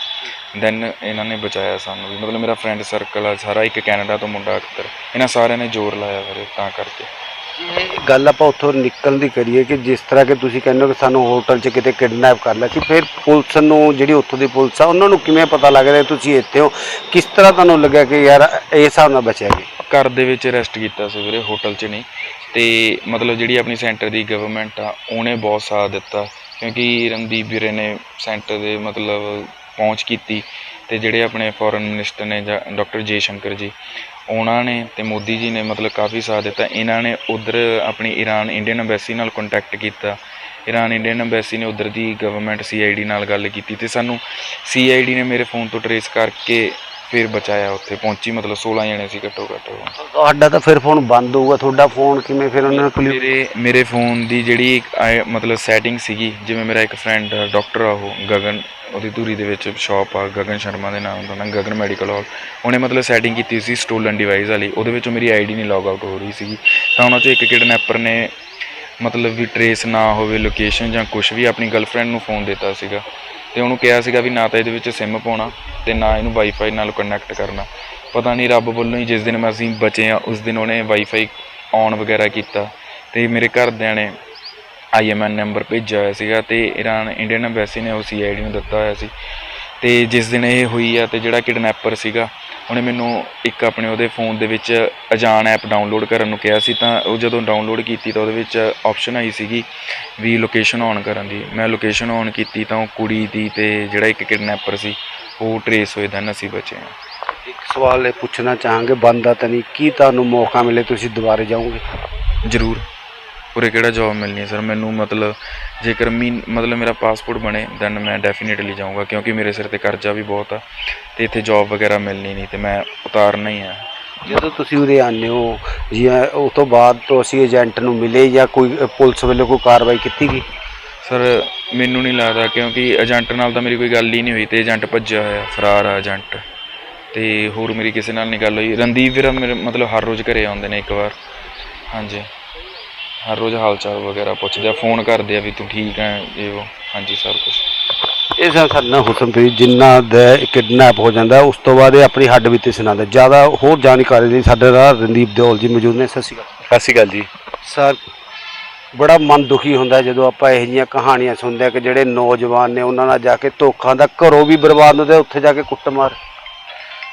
ਦੈਨ ਇਹਨਾਂ ਨੇ ਬਚਾਇਆ ਸਾਨੂੰ ਵੀ। ਮਤਲਬ ਮੇਰਾ ਫਰੈਂਡ ਸਰਕਲ ਆ ਸਾਰਾ ਇੱਕ ਕੈਨੇਡਾ ਤੋਂ ਮੁੰਡਾ ਅਖਤਰ ਇਹਨਾਂ ਸਾਰਿਆਂ ਨੇ ਜ਼ੋਰ ਲਾਇਆ ਵੀਰੇ ਤਾਂ ਕਰਕੇ। ਗੱਲ ਆਪਾਂ ਉੱਥੋਂ ਨਿਕਲਣ ਦੀ ਕਰੀਏ ਕਿ ਜਿਸ ਤਰ੍ਹਾਂ ਕਿ ਤੁਸੀਂ ਕਹਿੰਦੇ ਹੋ ਕਿ ਸਾਨੂੰ ਹੋਟਲ 'ਚ ਕਿਤੇ ਕਿਡਨੈਪ ਕਰ ਲਿਆ ਸੀ, ਫਿਰ ਪੁਲਿਸ ਨੂੰ, ਜਿਹੜੀ ਉੱਥੋਂ ਦੀ ਪੁਲਿਸ ਆ, ਉਹਨਾਂ ਨੂੰ ਕਿਵੇਂ ਪਤਾ ਲੱਗ ਰਿਹਾ ਤੁਸੀਂ ਇੱਥੇ ਹੋ? ਕਿਸ ਤਰ੍ਹਾਂ ਤੁਹਾਨੂੰ ਲੱਗਿਆ ਕਿ ਯਾਰ ਇਹ ਹਿਸਾਬ ਨਾਲ ਬਚਿਆ ਜੀ ਘਰ ਦੇ ਵਿੱਚ ਅਰੈਸਟ ਕੀਤਾ ਸੀ ਵੀਰੇ, ਹੋਟਲ 'ਚ ਨਹੀਂ। ਤੇ ਮਤਲਬ ਜਿਹੜੀ ਆਪਣੀ ਸੈਂਟਰ ਦੀ ਗਵਰਨਮੈਂਟ ਆ, ਉਹਨੇ ਬਹੁਤ ਸਾਥ ਦਿੱਤਾ। ਕਿਉਂਕਿ ਰਣਦੀਪ ਵੀਰੇ ਨੇ ਸੈਂਟਰ ਦੇ ਮਤਲਬ ਪਹੁੰਚ ਕੀਤੀ। ਤੇ ਜਿਹੜੇ ਆਪਣੇ ਫੋਰਨ ਮਿਨਿਸਟਰ ਨੇ ਜਾਂ ਡਾਕਟਰ ਜੇਸ਼ੰਕਰ ਜੀ ਉਹਨਾਂ ਨੇ ਅਤੇ ਮੋਦੀ ਜੀ ਨੇ ਮਤਲਬ ਕਾਫੀ ਸਾਥ ਦਿੱਤਾ। ਇਹਨਾਂ ਨੇ ਉੱਧਰ ਆਪਣੀ ਈਰਾਨ ਇੰਡੀਅਨ ਅੰਬੈਸੀ ਨਾਲ ਕੰਟੈਕਟ ਕੀਤਾ। ਈਰਾਨ ਇੰਡੀਅਨ ਐਮਬੈਸੀ ਨੇ ਉੱਧਰ ਦੀ ਗਵਰਨਮੈਂਟ ਸੀਆਈਡੀ ਨਾਲ ਗੱਲ ਕੀਤੀ ਅਤੇ ਸਾਨੂੰ ਸੀਆਈਡੀ ਨੇ ਮੇਰੇ ਫੋਨ ਤੋਂ ਟਰੇਸ ਕਰਕੇ ਫਿਰ ਬਚਾਇਆ ਉੱਥੇ ਪਹੁੰਚੀ ਮਤਲਬ 16 ਜਣੇ ਸੀ ਘੱਟੋ ਘੱਟ ਤੁਹਾਡਾ ਤਾਂ ਫਿਰ ਫੋਨ ਬੰਦ ਹੋਊਗਾ ਤੁਹਾਡਾ ਫੋਨ ਕਿਵੇਂ ਫਿਰ ਉਹਨਾਂ ਨੇ ਮੇਰੇ ਮੇਰੇ ਫੋਨ ਦੀ ਜਿਹੜੀ ਆਏ- ਮਤਲਬ ਸੈਟਿੰਗ ਸੀਗੀ ਜਿਵੇਂ ਮੇਰਾ ਇੱਕ ਫਰੈਂਡ ਡਾਕਟਰ ਆ ਉਹ ਗਗਨ ਉਹਦੀ ਧੂਰੀ ਦੇ ਵਿੱਚ ਸ਼ਾਪ ਆ ਗਗਨ ਸ਼ਰਮਾ ਦੇ ਨਾਮ ਦਾ ਨਾ ਗਗਨ ਮੈਡੀਕਲ ਹਾਲ ਉਹਨੇ ਮਤਲਬ ਸੈਟਿੰਗ ਕੀਤੀ ਸੀ ਸਟੋਲਨ ਡਿਵਾਈਸ ਵਾਲੀ ਉਹਦੇ ਵਿੱਚੋਂ ਮੇਰੀ ਆਈਡੀ ਨਹੀਂ ਲੌਗ ਆਊਟ ਹੋ ਰਹੀ ਸੀਗੀ। ਤਾਂ ਉਹਨਾਂ ਚੋਂ ਇੱਕ ਕਿਡਨੈਪਰ ਨੇ ਮਤਲਬ ਵੀ ਟਰੇਸ ਨਾ ਹੋਵੇ ਲੋਕੇਸ਼ਨ ਜਾਂ ਕੁਝ ਵੀ ਆਪਣੀ ਗਰਲਫ੍ਰੈਂਡ ਨੂੰ ਫੋਨ ਦਿੱਤਾ ਸੀਗਾ। ਤੇ ਉਹਨੂੰ ਕਿਹਾ ਸੀਗਾ ਵੀ ਨਾ ਤਾਂ ਇਹਦੇ ਵਿੱਚ ਸਿਮ ਪਾਉਣਾ ਤੇ ਨਾ ਇਹਨੂੰ ਵਾਈਫਾਈ ਨਾਲ ਕਨੈਕਟ ਕਰਨਾ। ਪਤਾ ਨਹੀਂ ਰੱਬ ਵੱਲੋਂ ਹੀ ਜਿਸ ਦਿਨ ਮੈਂ ਅਸੀਂ ਬਚੇ ਆ ਉਸ ਦਿਨ ਉਹਨੇ ਵਾਈਫਾਈ ਔਨ ਵਗੈਰਾ ਕੀਤਾ ਤੇ ਮੇਰੇ ਘਰਦਿਆਂ ਨੇ ਆਈਐਮਐਨ ਨੰਬਰ ਭੇਜਿਆ ਹੋਇਆ ਸੀਗਾ ਤੇ ਇਰਾਨ ਇੰਡੀਅਨ ਐਮਬੈਸੀ ਨੇ ਉਹ ਸੀਆਈਡੀ ਨੂੰ ਦਿੱਤਾ ਹੋਇਆ ਸੀ। ਤੇ ਜਿਸ ਦਿਨ ਇਹ ਹੋਈ ਆ ਤੇ ਜਿਹੜਾ ਕਿਡਨੈਪਰ ਸੀਗਾ ਉਹਨੇ ਮੈਨੂੰ ਇੱਕ ਆਪਣੇ ਉਹਦੇ ਫੋਨ ਦੇ ਵਿੱਚ ਅਜਾਨ ਐਪ ਡਾਊਨਲੋਡ ਕਰਨ ਨੂੰ ਕਿਹਾ ਸੀ ਤਾਂ ਉਹ ਜਦੋਂ ਡਾਊਨਲੋਡ ਕੀਤੀ ਤਾਂ ਉਹਦੇ ਵਿੱਚ ਆਪਸ਼ਨ ਆਈ ਸੀਗੀ ਵੀ ਲੋਕੇਸ਼ਨ ਔਨ ਕਰਨ ਦੀ। ਮੈਂ ਲੋਕੇਸ਼ਨ ਔਨ ਕੀਤੀ ਤਾਂ ਉਹ ਕੁੜੀ ਦੀ ਤੇ ਜਿਹੜਾ ਇੱਕ ਕਿਡਨੈਪਰ ਸੀ ਉਹ ਟਰੇਸ ਹੋਏ ਦਨ ਅਸੀਂ ਬਚੇ ਹਾਂ। ਇੱਕ ਸਵਾਲ ਇਹ ਪੁੱਛਣਾ ਚਾਹਾਂਗੇ ਬੰਦਾ ਤਾਂ ਨਹੀਂ ਕੀ ਤੁਹਾਨੂੰ ਮੌਕਾ ਮਿਲੇ ਤੁਸੀਂ ਦੁਬਾਰੇ ਜਾਓਗੇ? ਜ਼ਰੂਰ। ਉਰੇ ਕਿਹੜਾ ਜੌਬ ਮਿਲਣੀ ਹੈ? ਸਰ ਮੈਨੂੰ ਮਤਲਬ ਜੇਕਰ ਮੀ ਮਤਲਬ ਮੇਰਾ ਪਾਸਪੋਰਟ ਬਣੇ ਦੈਨ ਮੈਂ ਡੈਫੀਨੇਟਲੀ ਜਾਊਂਗਾ ਕਿਉਂਕਿ ਮੇਰੇ ਸਿਰ ਤੇ ਕਰਜ਼ਾ ਵੀ ਬਹੁਤ ਆ ਤੇ ਇੱਥੇ ਜੌਬ ਵਗੈਰਾ ਮਿਲਣੀ ਨਹੀਂ ਤੇ ਮੈਂ ਉਤਾਰਨਾ ਹੀ ਆ। ਜਦੋਂ ਤੁਸੀਂ ਉਰੇ ਆਉਂਦੇ ਹੋ ਜਾਂ ਉਸ ਤੋਂ ਬਾਅਦ ਤੋਂ ਅਸੀਂ ਏਜੰਟ ਨੂੰ ਮਿਲੇ ਜਾਂ ਕੋਈ ਪੁਲਿਸ ਵੱਲੋਂ ਕੋਈ ਕਾਰਵਾਈ ਕੀਤੀ ਗਈ? ਸਰ ਮੈਨੂੰ ਨਹੀਂ ਲੱਗਦਾ ਕਿਉਂਕਿ ਏਜੰਟ ਨਾਲ ਤਾਂ ਮੇਰੀ ਕੋਈ ਗੱਲ ਹੀ ਨਹੀਂ ਹੋਈ ਤੇ ਏਜੰਟ ਭੱਜਿਆ ਹੋਇਆ ਫਰਾਰ ਆ ਏਜੰਟ ਤੇ ਹੋਰ ਮੇਰੀ ਕਿਸੇ ਨਾਲ ਨਹੀਂ ਗੱਲ ਹੋਈ। ਰਣਦੀਪ ਵੀਰ ਮੇਰੇ ਮਤਲਬ ਹਰ ਰੋਜ਼ ਘਰੇ ਆਉਂਦੇ ਨੇ ਇੱਕ ਵਾਰ। ਹਾਂਜੀ। ਹਰ ਰੋਜ਼ ਹਾਲ ਚਾਲ ਵਗੈਰਾ ਪੁੱਛਦੇ ਆ ਫੋਨ ਕਰਦੇ ਆ ਵੀ ਤੂੰ ਠੀਕ ਹੈ ਇਹ ਉਹ। ਹਾਂਜੀ ਸਭ ਕੁਝ ਇਹ ਸਰ ਸਾਡਾ ਹੁਸਨਪ੍ਰੀਤ ਜਿੰਨਾ ਦਾ ਕਿਡਨੈਪ ਹੋ ਜਾਂਦਾ ਉਸ ਤੋਂ ਬਾਅਦ ਇਹ ਆਪਣੀ ਹੱਡ ਬੀਤੀ ਸੁਣਾਉਂਦਾ ਜ਼ਿਆਦਾ ਹੋਰ ਜਾਣਕਾਰੀ ਲਈ ਸਾਡੇ ਨਾਲ ਰਣਦੀਪ ਦਿਓਲ ਜੀ ਮੌਜੂਦ ਨੇ। ਸਤਿ ਸ਼੍ਰੀ ਅਕਾਲ। ਸਤਿ ਸ਼੍ਰੀ ਅਕਾਲ ਜੀ। ਸਰ ਬੜਾ ਮਨ ਦੁਖੀ ਹੁੰਦਾ ਜਦੋਂ ਆਪਾਂ ਇਹੋ ਜਿਹੀਆਂ ਕਹਾਣੀਆਂ ਸੁਣਦੇ ਆ ਕਿ ਜਿਹੜੇ ਨੌਜਵਾਨ ਨੇ ਉਹਨਾਂ ਨਾਲ ਜਾ ਕੇ ਧੋਖਾ ਦਾ ਘਰੋਂ ਵੀ ਬਰਬਾਦ ਹੁੰਦੇ ਉੱਥੇ ਜਾ ਕੇ ਕੁੱਟਮਾਰ।